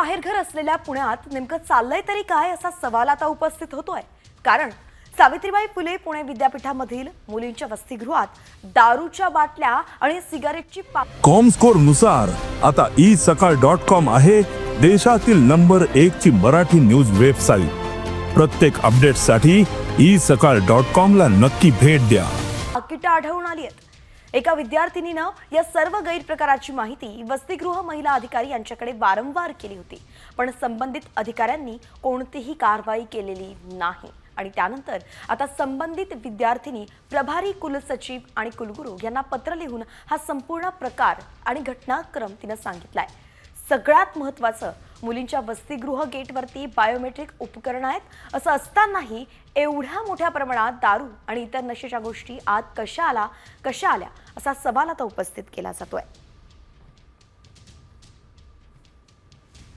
माहेरघर असलेल्या पुण्यात नेमकं चाललंय तरी काय असा सवाल आता उपस्थित होतोय. कारण सावित्रीबाई फुले पुणे विद्यापीठामधील मुलींच्या वसतिगृहात दारूच्या बाटल्या आणि सिगारेटची पा कॉमस्कोरनुसार आता ई सकाळ डॉट कॉम आहे देशातील नंबर एक ची मराठी न्यूज वेबसाईट प्रत्येक अपडेटसाठी ई सकाळ डॉट कॉम ला नक्की भेट द्या. पाकिटं आढळून आली आहेत. एका विद्यार्थिनीनं या सर्व गैरप्रकाराची माहिती वसतिगृह महिला अधिकारी यांच्याकडे वारंवार केली होती. पण संबंधित अधिकाऱ्यांनी कोणतीही कारवाई केलेली नाही. आणि त्यानंतर आता संबंधित विद्यार्थिनी प्रभारी कुलसचिव आणि कुलगुरू यांना पत्र लिहून हा संपूर्ण प्रकार आणि घटनाक्रम तिनं सांगितलाय. सगळ्यात महत्त्वाचं मुलींच्या वसतिगृह गेटवरती बायोमेट्रिक उपकरणं आहेत. असं असतानाही एवढ्या मोठ्या प्रमाणात दारू आणि इतर नशेच्या गोष्टी आत कशा आला कशा आल्या असा सवाल आता उपस्थित केला जातोय.